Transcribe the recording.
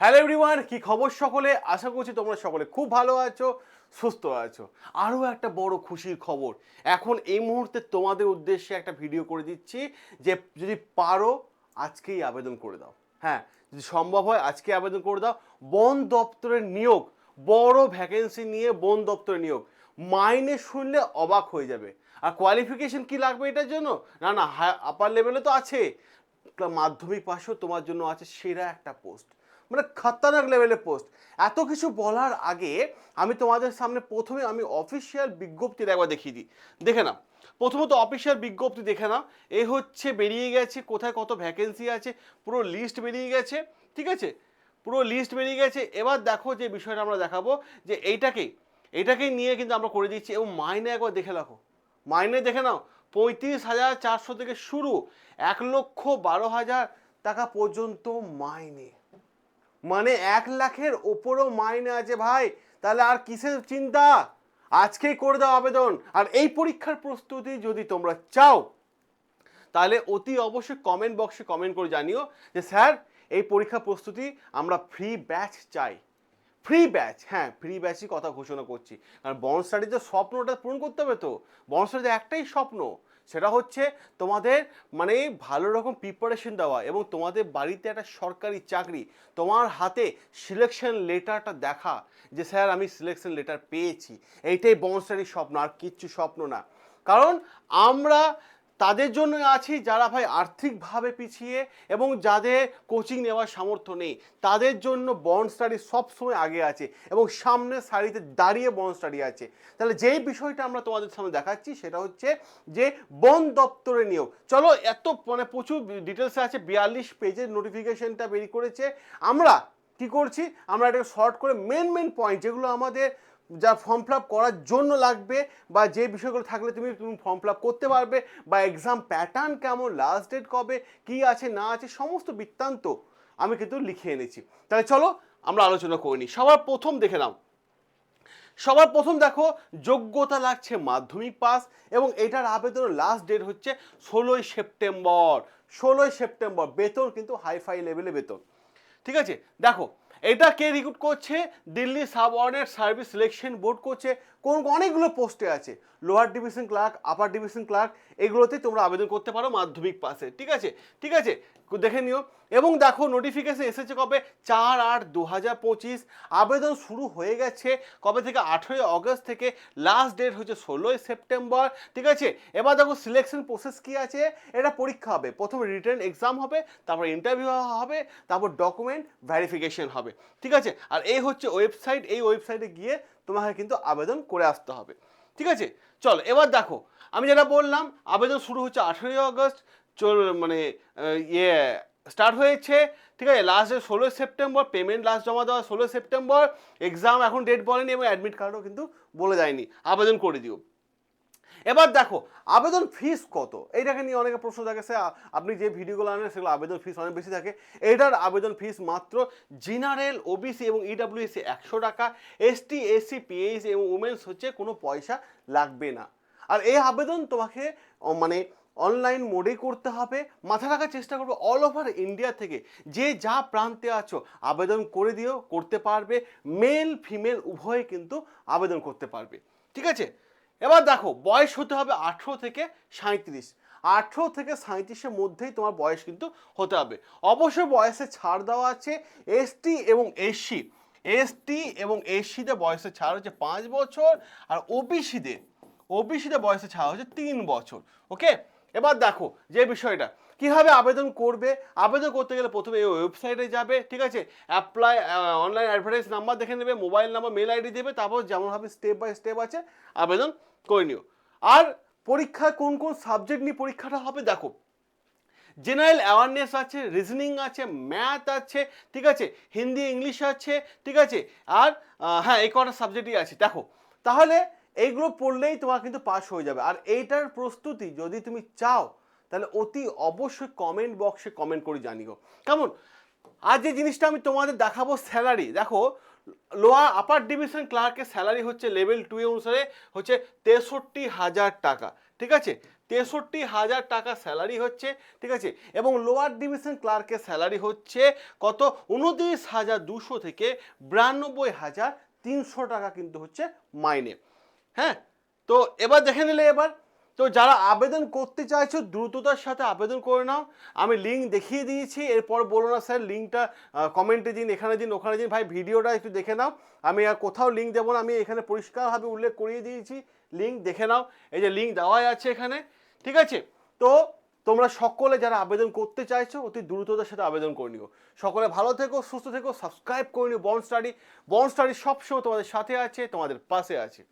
Hello everyone কি খবর সকলে? আশা করছি তোমরা সকলে খুব ভালো আছো, সুস্থ আছো। আরও একটা বড় খুশির খবর। এখন এই মুহূর্তে তোমাদের উদ্দেশ্যে একটা ভিডিও করে দিচ্ছি যে যদি পারো, আজকেই আবেদন করে দাও। হ্যাঁ যদি সম্ভব হয়, আজকে আবেদন করে দাও। বন দপ্তরের নিয়োগ, বড় ভ্যাকেন্সি নিয়ে বন দপ্তরের নিয়োগ। মাইনে শুনলে অবাক হয়ে যাবে। আর কোয়ালিফিকেশন কি লাগবে এটার জন্য? না না আপার লেভেলে তো আছে। মাধ্যমিক পাশেও তোমার জন্য আছে সেরা একটা পোস্ট মানে খতরনাক লেভেলের পোস্ট এত কিছু বলার আগে আমি তোমাদের সামনে প্রথমে আমি অফিসিয়াল বিজ্ঞপ্তিটা একবার দেখিয়ে দিই। দেখে নাও। প্রথমত অফিসিয়াল বিজ্ঞপ্তি দেখে নাও। এ হচ্ছে বেরিয়ে গেছে, কোথায় কত ভ্যাকেন্সি আছে, পুরো লিস্ট বেরিয়ে গেছে, ঠিক আছে? পুরো লিস্ট বেরিয়ে গেছে। এবার দেখো যে বিষয়টা আমরা দেখাবো যে এইটাকেই এইটাকেই নিয়ে কিন্তু আমরা করে দিচ্ছি এবং মাইনে একবার দেখে রাখো। মাইনে দেখে নাও, পঁয়ত্রিশ হাজার চারশো থেকে শুরু, এক লক্ষ বারো হাজার টাকা পর্যন্ত মাইনে। মানে এক লাখের ওপরও মাইনে আছে ভাই। তাহলে আর কিসের চিন্তা? আজকেই করে দাও আবেদন। আর এই পরীক্ষার প্রস্তুতি যদি তোমরা চাও, তাহলে অতি অবশ্যই কমেন্ট বক্সে কমেন্ট করে জানিও যে, স্যার, এই পরীক্ষা প্রস্তুতি আমরা ফ্রি ব্যাচ চাই। ফ্রি ব্যাচ হ্যাঁ ফ্রি ব্যাচই কথা ঘোষণা করছি। কারণ বন স্টাডিতে স্বপ্নটা পূরণ করতে হবে তো। বন স্টাডিতে একটাই স্বপ্ন সেটা হচ্ছে তোমাদের মানে ভালো রকম প্রিপারেশন দেওয়া এবং তোমাদের বাড়িতে একটা সরকারি চাকরি, তোমার হাতে সিলেকশন লেটারটা দেখা যে, স্যার, আমি সিলেকশন লেটার পেয়েছি। এইটাই বন স্বপ্ন, আর কিচ্ছু স্বপ্ন না। কারণ আমরা তাদের জন্য আছি যারা ভাই আর্থিকভাবে পিছিয়ে এবং যাদের কোচিং নেওয়ার সামর্থ্য নেই, তাদের জন্য বন্ড স্টাডি সবসময় আগে আছে এবং সামনে সারিতে দাঁড়িয়ে বন্ড স্টাডি আছে। তাহলে যেই বিষয়টা আমরা তোমাদের সামনে দেখাচ্ছি সেটা হচ্ছে যে বন দপ্তরে নিয়োগ। চলো এত মানে প্রচুর ডিটেলসে আছে, বিয়াল্লিশ পেজের নোটিফিকেশনটা বেরিয়ে করেছে। আমরা কি করছি? আমরা এটাকে শর্ট করে মেন মেন পয়েন্ট যেগুলো আমাদের যা ফর্ম ফিল করার জন্য লাগবে বা যে বিষয়গুলো থাকলে তুমি তুমি ফর্ম ফিল করতে পারবে বা এক্সাম প্যাটার্ন কেমন লাস্ট ডেট কবে, কি আছে, না আছে, সমস্ত বৃত্তান্ত আমি কিন্তু লিখে এনেছি। তাহলে চলো আমরা আলোচনা করে নিই। সবার প্রথম দেখে নাও। সবার প্রথম দেখো, যোগ্যতা লাগছে মাধ্যমিক পাস এবং এটার আবেদনের লাস্ট ডেট হচ্ছে ষোলোই সেপ্টেম্বর। ষোলোই সেপ্টেম্বর, বেতন কিন্তু হাইফাই লেভেলে বেতন। ঠিক আছে? দেখো এটা কে রিক্রুট করছে? Delhi subordinate service selection board করছে। কোন অনেকগুলো পোস্টে আছে। Lower division clerk, upper division clerk এগুলোতে তোমরা আবেদন করতে পারো মাধ্যমিক পাসে ঠিক আছে? ঠিক আছে? দেখে নিও। এবং দেখো নোটিফিকেশন এসেছে কবে? চার আট দু হাজার পঁচিশ। আবেদন শুরু হয়ে গেছে কবে থেকে? আঠেরোই অগস্ট থেকে। লাস্ট ডেট হচ্ছে ষোলোই সেপ্টেম্বর। ঠিক আছে? এবার দেখো সিলেকশন প্রসেস কি আছে? এটা পরীক্ষা হবে। প্রথমে রিটার্ন এক্সাম হবে, তারপর ইন্টারভিউ হবে, তারপর ডকুমেন্ট ভেরিফিকেশন হবে। ঠিক আছে? আর এই হচ্ছে ওয়েবসাইট এই ওয়েবসাইটে গিয়ে তোমাকে কিন্তু আবেদন করে আসতে হবে। ঠিক আছে? চলো, এবার দেখো, আমি যেটা বললাম, আবেদন শুরু হচ্ছে আঠেরোই অগস্ট মানে ইয়ে স্টার্ট হয়েছে, ঠিক আছে? লাস্ট ষোলোই সেপ্টেম্বর পেমেন্ট লাস্ট জমা দেওয়া ষোলোই সেপ্টেম্বর এক্সাম এখন ডেট বলেনি এবং অ্যাডমিট কার্ডও কিন্তু বলে দেয়নি। আবেদন করে দিও। এবার দেখো, আবেদন ফিস কত? এইটাকে নিয়ে অনেকে প্রশ্ন থাকে স্যার আপনি যে ভিডিওগুলো আনেন, সেগুলো আবেদন ফিস অনেক বেশি থাকে। এটার আবেদন ফিস মাত্র জেনারেল ওবিসি এবং ইডাব্লিউএসি একশো টাকা এসটি এসসি পিএইচ এবং উমেন্স হচ্ছে কোনো পয়সা লাগবে না। আর এই আবেদন তোমাকে মানে অনলাইন মোডে করতে হবে। মাথা রাখার চেষ্টা করবে অল ওভার ইন্ডিয়া থেকে। যে যা প্রান্তে আছো, আবেদন করে দিও করতে পারবে। মেল ফিমেল উভয়ে কিন্তু আবেদন করতে পারবে। ঠিক আছে? এবার দেখো, বয়স হতে হবে আঠেরো থেকে সাঁত্রিশ আঠেরো থেকে সাঁত্রিশের মধ্যেই তোমার বয়স কিন্তু হতে হবে। অবশ্যই বয়সে ছাড় দেওয়া আছে এসটি এবং এসসি এসটি এবং এসসিতে বয়সে ছাড় হচ্ছে পাঁচ বছর আর ওবিসিদের ওবিসিতে বয়সে ছাড় হচ্ছে তিন বছর, ওকে? এবার দেখো যে বিষয়টা, কীভাবে আবেদন করবে? আবেদন করতে গেলে প্রথমে এই ওয়েবসাইটে যাবে, ঠিক আছে? অ্যাপ্লাই অনলাইন অ্যাডভার্টাইজ নাম্বার দেখে নেবে মোবাইল নাম্বার মেল আইডি দেবে, তারপর যেমনভাবে স্টেপ বাই স্টেপ আছে, আবেদন করে নিও। আর পরীক্ষা কোন কোন সাবজেক্ট নিয়ে পরীক্ষাটা হবে দেখো। জেনারেল অ্যাওয়ারনেস আছে রিজনিং আছে ম্যাথ আছে, ঠিক আছে? হিন্দি ইংলিশ আছে, ঠিক আছে? আর হ্যাঁ এই কটা সাবজেক্টই আছে। দেখো, তাহলে এইগুলো পড়লেই তোমার কিন্তু পাস হয়ে যাবে। আর এইটার প্রস্তুতি যদি তুমি চাও, তাহলে অতি অবশ্যই কমেন্ট বক্সে কমেন্ট করে জানিও। কেমন? আর যে জিনিসটা আমি তোমাদের দেখাবো স্যালারি দেখো লোয়ার আপার ডিভিশন ক্লার্কের স্যালারি হচ্ছে লেভেল টু অনুসারে হচ্ছে তেষট্টি হাজার টাকা, ঠিক আছে? তেষট্টি হাজার টাকা স্যালারি হচ্ছে, ঠিক আছে? এবং লোয়ার ডিভিশন ক্লার্কের স্যালারি হচ্ছে কত? উনত্রিশ হাজার দুশো থেকে বিরানব্বই হাজার তিনশো টাকা কিন্তু হচ্ছে মাইনে হ্যাঁ? তো এবার দেখে নিলে এবার। তো যারা আবেদন করতে চাইছো, দ্রুততার সাথে আবেদন করে নাও। আমি লিঙ্ক দেখিয়ে দিয়েছি, এরপর বলো না স্যার লিঙ্কটা কমেন্টে দিন, এখানে দিন, ওখানে দিন। ভাই, ভিডিওটা একটু দেখে নাও। আমি আর কোথাও লিঙ্ক দেবো না, আমি এখানে পরিষ্কারভাবে উল্লেখ করিয়ে দিয়েছি। লিঙ্ক দেখে নাও। এই যে লিঙ্ক দেওয়াই আছে এখানে, ঠিক আছে? তো তোমরা সকলে যারা আবেদন করতে চাইছো, অতি দ্রুততার সাথে আবেদন করে নিও। সকলে ভালো থেকো, সুস্থ থেকো সাবস্ক্রাইব করে নিও। বন স্টাডি বন স্টাডি সবসময় তোমাদের সাথে আছে, তোমাদের পাশে আছে।